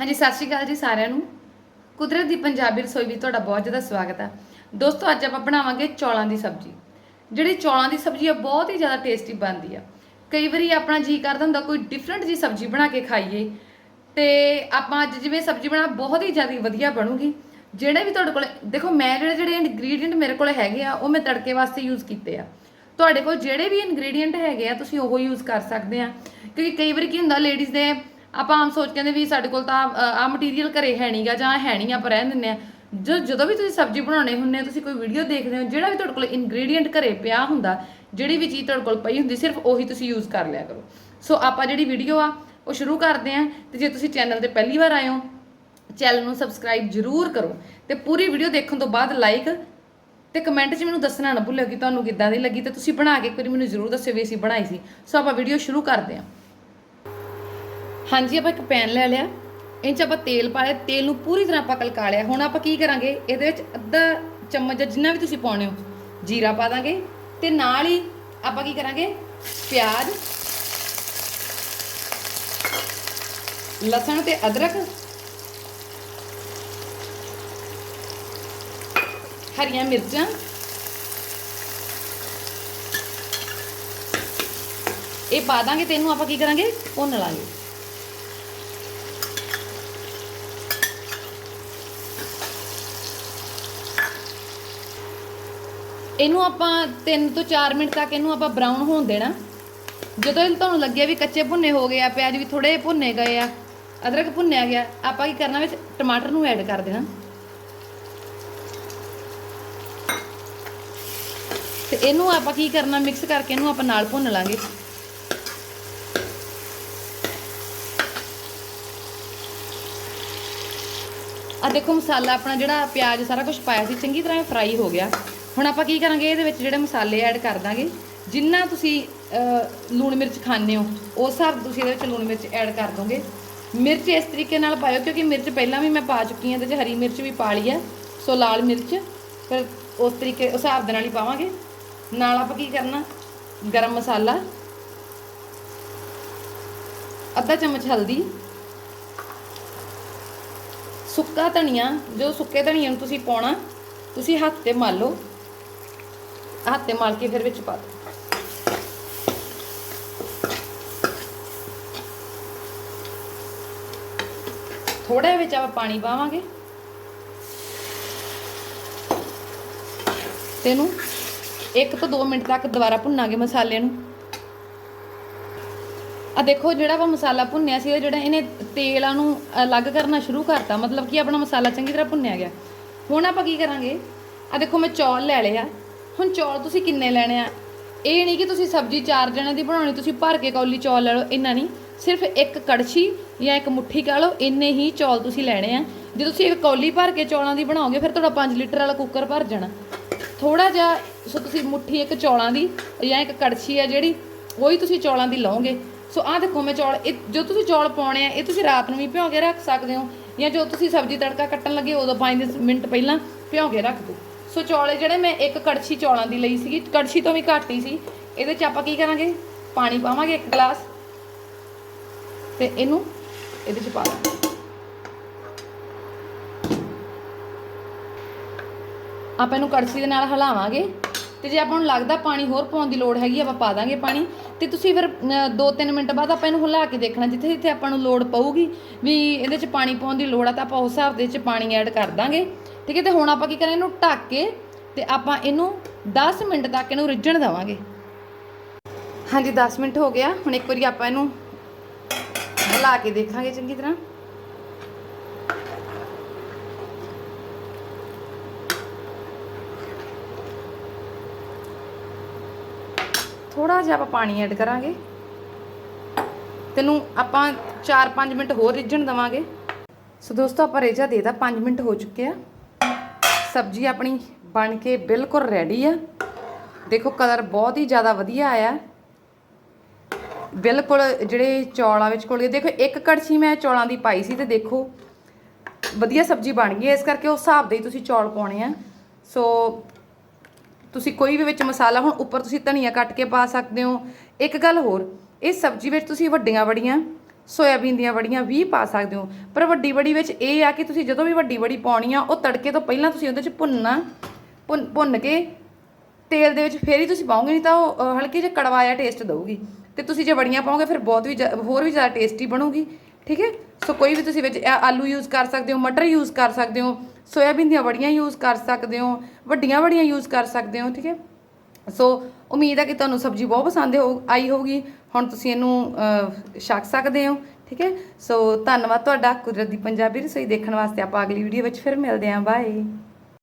ਹਾਂਜੀ, ਸਤਿ ਸ਼੍ਰੀ ਅਕਾਲ ਜੀ ਸਾਰਿਆਂ ਨੂੰ। ਕੁਦਰਤ ਦੀ ਪੰਜਾਬੀ ਰਸੋਈ ਵਿੱਚ ਤੁਹਾਡਾ ਬਹੁਤ ਜ਼ਿਆਦਾ ਸਵਾਗਤ ਹੈ ਦੋਸਤੋ, ਅੱਜ ਆਪਾਂ ਬਣਾਵਾਂਗੇ ਚੌਲਾਂ ਦੀ ਸਬਜ਼ੀ। ਜਿਹੜੀ ਚੌਲਾਂ ਦੀ ਸਬਜ਼ੀ ਆ, ਬਹੁਤ ਹੀ ਜ਼ਿਆਦਾ ਟੇਸਟੀ ਬਣਦੀ ਆ। ਕਈ ਵਾਰੀ ਆਪਣਾ ਜੀ ਕਰਦਾ ਹੁੰਦਾ, ਕੋਈ ਡਿਫਰੈਂਟ ਜੀ ਸਬਜ਼ੀ ਬਣਾ ਕੇ ਖਾਈਏ। ਤੇ ਆਪਾਂ ਅੱਜ ਜਿਵੇਂ ਸਬਜ਼ੀ ਬਣਾ, ਬਹੁਤ ਹੀ ਜ਼ਿਆਦਾ ਵਧੀਆ ਬਣੂਗੀ। ਜਿਹੜੇ ਵੀ ਤੁਹਾਡੇ ਕੋਲ, ਦੇਖੋ, ਮੈਂ ਜਿਹੜੇ ਜਿਹੜੇ ਇਨਗਰੀਡੀਅੰਟ ਮੇਰੇ ਕੋਲ ਹੈਗੇ ਆ, ਉਹ ਮੈਂ ਤੜਕੇ ਵਾਸਤੇ ਯੂਜ਼ ਕੀਤੇ ਆ। ਤੁਹਾਡੇ ਕੋਲ ਜਿਹੜੇ ਵੀ ਇਨਗਰੀਡੀਅੰਟ ਹੈਗੇ ਆ, ਤੁਸੀਂ ਉਹ ਯੂਜ਼ ਕਰ ਸਕਦੇ ਆ। ਕਿਉਂਕਿ ਕਈ ਵਾਰੀ ਕੀ ਹੁੰਦਾ ਲੇਡੀਜ਼ ਦੇ ਆਪਾਂ ਆਮ ਸੋਚ ਕਹਿੰਦੇ ਵੀ ਸਾਡੇ ਕੋਲ ਤਾਂ ਆ ਮਟੀਰੀਅਲ ਘਰੇ ਹੈ ਨਹੀਂਗਾ ਜਾਂ ਹੈ ਨਹੀਂ ਆਪਾਂ ਰਹਿਣ ਦਿੰਦੇ ਆ ਜੋ, ਜਦੋਂ ਵੀ ਤੁਸੀਂ ਸਬਜ਼ੀ ਬਣਾਉਣੇ ਹੁੰਦੇ ਆ ਤੁਸੀਂ ਕੋਈ ਵੀਡੀਓ ਦੇਖਦੇ ਹੋ, ਜਿਹੜਾ ਵੀ ਤੁਹਾਡੇ ਕੋਲ ਇਨਗਰੀਡੀਅੰਟ ਘਰੇ ਪਿਆ ਹੁੰਦਾ, ਜਿਹੜੀ ਵੀ ਚੀਜ਼ ਤੁਹਾਡੇ ਕੋਲ ਪਈ ਹੁੰਦੀ, ਸਿਰਫ ਉਹੀ ਤੁਸੀਂ ਯੂਜ਼ ਕਰ ਲਿਆ ਕਰੋ। ਸੋ ਆਪਾਂ ਜਿਹੜੀ ਵੀਡੀਓ ਆ, ਉਹ ਸ਼ੁਰੂ ਕਰਦੇ ਆ ਤੇ ਜੇ ਤੁਸੀਂ ਚੈਨਲ ਤੇ ਪਹਿਲੀ ਵਾਰ ਆਏ ਹੋ ਚੈਨਲ ਨੂੰ ਸਬਸਕ੍ਰਾਈਬ ਜ਼ਰੂਰ ਕਰੋ, ਤੇ ਪੂਰੀ ਵੀਡੀਓ ਦੇਖਣ ਤੋਂ ਬਾਅਦ ਲਾਈਕ ਤੇ ਕਮੈਂਟ 'ਚ ਮੈਨੂੰ ਦੱਸਣਾ ਨਾ ਭੁੱਲਿਓ ਕਿ ਤੁਹਾਨੂੰ ਕਿੱਦਾਂ ਦੀ ਲੱਗੀ, ਤੇ ਤੁਸੀਂ ਬਣਾ ਕੇ ਇੱਕ ਵਾਰੀ ਮੈਨੂੰ ਜ਼ਰੂਰ ਦੱਸਿਓ ਵੀ ਅਸੀਂ ਬਣਾਈ ਸੀ। ਸੋ ਆਪਾਂ ਵੀਡੀਓ ਸ਼ੁਰੂ ਕਰਦੇ ਹਾਂ। ਹਾਂਜੀ, ਆਪਾਂ ਇੱਕ ਪੈਨ ਲੈ ਲਿਆ। ਇਹ 'ਚ ਆਪਾਂ ਤੇਲ ਪਾ ਲਿਆ। ਤੇਲ ਨੂੰ ਪੂਰੀ ਤਰ੍ਹਾਂ ਆਪਾਂ ਕਲਕਾ ਲਿਆ। ਹੁਣ ਆਪਾਂ ਕੀ ਕਰਾਂਗੇ? ਇਹਦੇ ਵਿੱਚ ਅੱਧਾ ਚਮਚ ਜਾਂ ਜਿੰਨਾ ਵੀ ਤੁਸੀਂ ਪਾਉਣੇ ਹੋ, ਜੀਰਾ ਪਾ ਦਾਂਗੇ। ਤੇ ਨਾਲ ਹੀ ਆਪਾਂ ਕੀ ਕਰਾਂਗੇ? ਪਿਆਜ਼, ਲਸਣ ਤੇ ਅਦਰਕ, ਹਰੀਆਂ ਮਿਰਚਾਂ, ਇਹ ਪਾ ਦਾਂਗੇ ਤੇ ਇਹਨੂੰ ਆਪਾਂ ਕੀ ਕਰਾਂਗੇ? ਭੁੰਨ ਲਾਂਗੇ। ਇਹਨੂੰ ਆਪਾਂ 3 ਤੋਂ 4 ਮਿੰਟ ਤੱਕ ਇਹਨੂੰ ਆਪਾਂ ਬਰਾਊਨ ਹੋਣ ਦੇਣਾ। ਜਦੋਂ ਇਹ ਤੁਹਾਨੂੰ ਲੱਗਿਆ ਵੀ ਕੱਚੇ ਭੁੰਨੇ ਹੋ ਗਏ ਆ, ਪਿਆਜ਼ ਵੀ ਥੋੜੇ ਭੁੰਨੇ ਗਏ ਆ, ਅਦਰਕ ਭੁੰਨਿਆ ਗਿਆ, ਆਪਾਂ ਕੀ ਕਰਨਾ ਵਿੱਚ ਟਮਾਟਰ ਨੂੰ ਐਡ ਕਰ ਦੇਣਾ। ਤੇ ਇਹਨੂੰ ਆਪਾਂ ਕੀ ਕਰਨਾ ਮਿਕਸ ਕਰਕੇ ਇਹਨੂੰ ਆਪਾਂ ਨਾਲ ਭੁੰਨ ਲਾਂਗੇ। ਆ ਦੇਖੋ ਮਸਾਲਾ ਆਪਣਾ ਜਿਹੜਾ ਪਿਆਜ਼ ਸਾਰਾ ਕੁਝ ਪਾਇਆ ਸੀ, ਚੰਗੀ ਤਰ੍ਹਾਂ ਫਰਾਈ ਹੋ ਗਿਆ। ਹੁਣ ਆਪਾਂ ਕੀ ਕਰਾਂਗੇ, ਇਹਦੇ ਵਿੱਚ ਜਿਹੜੇ ਮਸਾਲੇ ਐਡ ਕਰ ਦਾਂਗੇ। ਜਿੰਨਾ ਤੁਸੀਂ ਲੂਣ ਮਿਰਚ ਖਾਂਦੇ ਹੋ, ਉਸ ਹਿਸਾਬ ਤੁਸੀਂ ਇਹਦੇ ਵਿੱਚ ਲੂਣ ਮਿਰਚ ਐਡ ਕਰ ਦੋਗੇ। ਮਿਰਚ ਇਸ ਤਰੀਕੇ ਨਾਲ ਪਾਇਓ, ਕਿਉਂਕਿ ਮਿਰਚ ਪਹਿਲਾਂ ਵੀ ਮੈਂ ਪਾ ਚੁੱਕੀ ਹਾਂ ਇਹਦੇ 'ਚ ਹਰੀ ਮਿਰਚ ਵੀ ਪਾ ਲਈ ਹੈ, ਸੋ ਲਾਲ ਮਿਰਚ, ਫਿਰ ਉਸ ਤਰੀਕੇ, ਉਸ ਹਿਸਾਬ ਦੇ ਨਾਲ ਹੀ ਪਾਵਾਂਗੇ। ਨਾਲ ਆਪਾਂ ਕੀ ਕਰਨਾ, ਗਰਮ ਮਸਾਲਾ, ਅੱਧਾ ਚਮਚ ਹਲਦੀ, ਸੁੱਕਾ ਧਨੀਆ ਜੋ ਸੁੱਕੇ ਧਨੀਆ ਨੂੰ ਤੁਸੀਂ ਪਾਉਣਾ, ਤੁਸੀਂ ਹੱਥ ਤੇ ਮਲ ਲਓ। ਹੱਥ ਤੇ ਮਲ ਕੇ ਫਿਰ ਵਿੱਚ ਪਾ ਦਿਓ। ਥੋੜਾ ਵਿੱਚ ਆਪਾਂ ਪਾਣੀ ਪਾਵਾਂਗੇ। ਤੇ ਇਹਨੂੰ 1 ਤੋਂ 2 ਮਿੰਟ ਤੱਕ ਦੁਬਾਰਾ ਭੁੰਨਾਂਗੇ ਮਸਾਲੇ ਨੂੰ। ਆ ਦੇਖੋ ਜਿਹੜਾ ਆਪਾਂ ਮਸਾਲਾ ਭੁੰਨਿਆ ਸੀ ਜਿਹੜਾ ਇਹਨੇ ਤੇਲਾਂ ਨੂੰ ਅਲੱਗ ਕਰਨਾ ਸ਼ੁਰੂ ਕਰਤਾ, ਮਤਲਬ ਕਿ ਆਪਣਾ ਮਸਾਲਾ ਚੰਗੀ ਤਰ੍ਹਾਂ ਭੁੰਨਿਆ ਗਿਆ। ਹੁਣ ਆਪਾਂ ਕੀ ਕਰਾਂਗੇ? ਆ ਦੇਖੋ ਮੈਂ ਚੌਲ ਲੈ ਲਿਆ ਹੁਣ ਚੌਲ ਤੁਸੀਂ ਕਿੰਨੇ ਲੈਣੇ ਆ? ਇਹ ਨਹੀਂ ਕਿ ਤੁਸੀਂ ਸਬਜ਼ੀ ਚਾਰ ਜਣਿਆਂ ਦੀ ਬਣਾਉਣੀ, ਤੁਸੀਂ ਭਰ ਕੇ ਕੌਲੀ ਚੌਲ ਲੈ ਲਓ, ਇੰਨਾ ਨਹੀਂ। ਸਿਰਫ ਇੱਕ ਕੜਛੀ ਜਾਂ ਇੱਕ ਮੁੱਠੀ ਕਹ ਲਓ, ਇੰਨੇ ਹੀ ਚੌਲ ਤੁਸੀਂ ਲੈਣੇ ਆ। ਜੇ ਤੁਸੀਂ ਇੱਕ ਕੌਲੀ ਭਰ ਕੇ ਚੌਲਾਂ ਦੀ ਬਣਾਓਗੇ, ਫਿਰ ਤੁਹਾਡਾ 5 ਲੀਟਰ ਵਾਲਾ ਕੁੱਕਰ ਭਰ ਜਾਣਾ। ਥੋੜਾ ਜਿਹਾ, ਸੋ ਤੁਸੀਂ ਮੁੱਠੀ ਇੱਕ ਚੌਲਾਂ ਦੀ ਜਾਂ ਇੱਕ ਕੜਛੀ ਆ ਜਿਹੜੀ, ਉਹੀ ਤੁਸੀਂ ਚੌਲਾਂ ਦੀ ਲਓਗੇ। ਸੋ ਆਹ ਦੇਖੋ ਮੈਂ ਚੌਲ, ਇਹ ਜੋ ਤੁਸੀਂ ਚੌਲ ਪਾਉਣੇ ਆ, ਇਹ ਤੁਸੀਂ ਰਾਤ ਨੂੰ ਵੀ ਭਿਓ ਕੇ ਰੱਖ ਸਕਦੇ ਹੋ, ਜਾਂ ਜੋ ਤੁਸੀਂ ਸਬਜ਼ੀ ਤੜਕਾ ਕੱਟਣ ਲੱਗੇ, ਉਦੋਂ 5 ਮਿੰਟ ਪਹਿਲਾਂ ਭਿਓ ਕੇ ਰੱਖ ਦਿਓ। ਸੋ ਚੌਲੇ ਜਿਹੜੇ ਮੈਂ ਇੱਕ ਕੜਛੀ ਚੌਲਾਂ ਦੀ ਲਈ ਸੀਗੀ, ਕੜਛੀ ਤੋਂ ਵੀ ਘੱਟ ਹੀ ਸੀ। ਇਹਦੇ 'ਚ ਆਪਾਂ ਕੀ ਕਰਾਂਗੇ? ਪਾਣੀ ਪਾਵਾਂਗੇ ਇੱਕ ਗਲਾਸ ਤੇ ਇਹਨੂੰ ਇਹਦੇ 'ਚ ਪਾ ਦਾਂਗੇ। ਆਪਾਂ ਇਹਨੂੰ ਕੜਛੀ ਦੇ ਨਾਲ ਹਿਲਾਵਾਂਗੇ ਤੇ ਜੇ ਆਪਾਂ ਨੂੰ ਲੱਗਦਾ ਪਾਣੀ ਹੋਰ ਪਾਉਣ ਦੀ ਲੋੜ ਹੈਗੀ, ਆਪਾਂ ਪਾ ਦਾਂਗੇ ਪਾਣੀ। ਤੇ ਤੁਸੀਂ ਫਿਰ 2-3 ਮਿੰਟ ਬਾਅਦ ਆਪਾਂ ਇਹਨੂੰ ਹਿਲਾ ਕੇ ਦੇਖਣਾ, ਜਿੱਥੇ ਜਿੱਥੇ ਆਪਾਂ ਨੂੰ ਲੋੜ ਪਊਗੀ ਵੀ ਇਹਦੇ 'ਚ ਪਾਣੀ ਪਾਉਣ ਦੀ ਲੋੜ ਆ, ਤਾਂ ਆਪਾਂ ਉਸ ਹਿਸਾਬ ਦੇ ਵਿੱਚ ਪਾਣੀ ਐਡ ਕਰ ਦਾਂਗੇ। ਠੀਕ ਹੈ, ਤੇ ਹੁਣ ਆਪਾਂ ਕੀ ਕਰਾਂਗੇ, ਇਹਨੂੰ ਢੱਕ ਕੇ ਤੇ ਆਪਾਂ ਇਹਨੂੰ 10 ਮਿੰਟ ਤੱਕ ਇਹਨੂੰ ਰਿੱਝਣ ਦੇਵਾਂਗੇ। ਹਾਂਜੀ 10 ਮਿੰਟ ਹੋ ਗਿਆ। ਹੁਣ ਇੱਕ ਵਾਰੀ ਆਪਾਂ ਇਹਨੂੰ ਹਿਲਾ ਕੇ ਦੇਖਾਂਗੇ ਚੰਗੀ ਤਰ੍ਹਾਂ। ਥੋੜਾ ਜਿਹਾ ਆਪਾਂ ਪਾਣੀ ਐਡ ਕਰਾਂਗੇ। ਤੈਨੂੰ ਆਪਾਂ 4-5 ਮਿੰਟ ਹੋਰ ਰਿੱਝਣ ਦਵਾਂਗੇ। ਸੋ ਦੋਸਤੋ, ਆਪਾਂ ਰੇਜਾ ਦੇਦਾ 5 ਮਿੰਟ ਹੋ ਚੁੱਕੇ ਆ। ਸਬਜ਼ੀ ਆਪਣੀ ਬਣ ਕੇ ਬਿਲਕੁਲ ਰੈਡੀ ਆ। ਦੇਖੋ ਕਲਰ ਬਹੁਤ ਹੀ ਜ਼ਿਆਦਾ ਵਧੀਆ ਆਇਆ। ਬਿਲਕੁਲ ਜਿਹੜੇ ਚੌਲਾਂ ਵਿੱਚ ਕੋਲ ਦੇਖੋ ਇੱਕ ਕੜਛੀ ਮੈਂ ਚੌਲਾਂ ਦੀ ਪਾਈ ਸੀ ਤੇ ਦੇਖੋ ਵਧੀਆ ਸਬਜ਼ੀ ਬਣ ਗਈ ਇਸ ਕਰਕੇ ਉਸ ਹਿਸਾਬ ਦੇ ਹੀ ਤੁਸੀਂ ਚੌਲ ਪਾਉਣੇ ਆ। ਸੋ ਤੁਸੀਂ ਕੋਈ ਵੀ ਵਿੱਚ ਮਸਾਲਾ, ਹੁਣ ਉੱਪਰ ਤੁਸੀਂ ਧਨੀਆ ਕੱਟ ਕੇ ਪਾ ਸਕਦੇ ਹੋ। ਇੱਕ ਗੱਲ ਹੋਰ, ਇਹ ਸਬਜ਼ੀ ਵਿੱਚ ਤੁਸੀਂ ਵੱਡੀਆਂ ਵੜੀਆਂ ਸੋਇਆਬੀਨ ਦੀਆਂ ਵੜੀਆਂ ਵੀ ਪਾ ਸਕਦੇ ਹੋ। ਪਰ ਵੱਡੀ ਵੜੀ ਵਿੱਚ ਇਹ ਆ ਕਿ ਤੁਸੀਂ ਜਦੋਂ ਵੀ ਵੱਡੀ ਵੜੀ ਪਾਉਣੀ ਆ ਉਹ ਤੜਕੇ ਤੋਂ ਪਹਿਲਾਂ ਤੁਸੀਂ ਉਹਦੇ 'ਚ ਭੁੰਨਣਾ ਭੁੰਨ ਭੁੰਨ ਕੇ ਤੇਲ ਦੇ ਵਿੱਚ ਫੇਰ ਹੀ ਤੁਸੀਂ ਪਾਓਗੇ ਨਹੀਂ ਤਾਂ ਉਹ ਅ, ਹਲਕੀ ਜਿਹੀ ਕੜਵਾ ਜਿਹਾ ਟੇਸਟ ਦਊਗੀ। ਤੇ ਤੁਸੀਂ ਜੇ ਵੜੀਆਂ ਪਾਓਗੇ ਫਿਰ ਬਹੁਤ ਵੀ ਜ਼ਿਆ- ਹੋਰ ਵੀ ਜ਼ਿਆਦਾ ਟੇਸਟੀ ਬਣੂਗੀ। ਠੀਕ ਹੈ? ਸੋ ਕੋਈ ਵੀ ਤੁਸੀਂ ਵਿੱਚ ਆਲੂ ਯੂਜ਼ ਕਰ ਸਕਦੇ ਹੋ ਮਟਰ ਯੂਜ਼ ਕਰ ਸਕਦੇ ਹੋ ਸੋਇਆਬੀਨ ਦੀਆਂ ਵੜੀਆਂ ਯੂਜ਼ ਕਰ ਸਕਦੇ ਹੋ ਵੱਡੀਆਂ ਵੜੀਆਂ ਯੂਜ਼ ਕਰ ਸਕਦੇ ਹੋ ਠੀਕ ਹੈ? ਸੋ ਉਮੀਦ ਹੈ ਕਿ ਤੁਹਾਨੂੰ ਸਬਜ਼ੀ ਬਹੁਤ ਪਸੰਦ ਹੋ ਆਈ ਹੋਊਗੀ। ਹੁਣ ਤੁਸੀਂ ਇਹਨੂੰ ਛਕ ਸਕਦੇ ਹੋ, ਠੀਕ ਹੈ? ਸੋ ਧੰਨਵਾਦ ਤੁਹਾਡਾ। ਕੁਦਰਤ ਦੀ ਪੰਜਾਬੀ ਰਸੋਈ ਦੇਖਣ ਵਾਸਤੇ ਆਪਾਂ ਅਗਲੀ ਵੀਡੀਓ ਵਿੱਚ ਫਿਰ ਮਿਲਦੇ ਹਾਂ। ਬਾਏ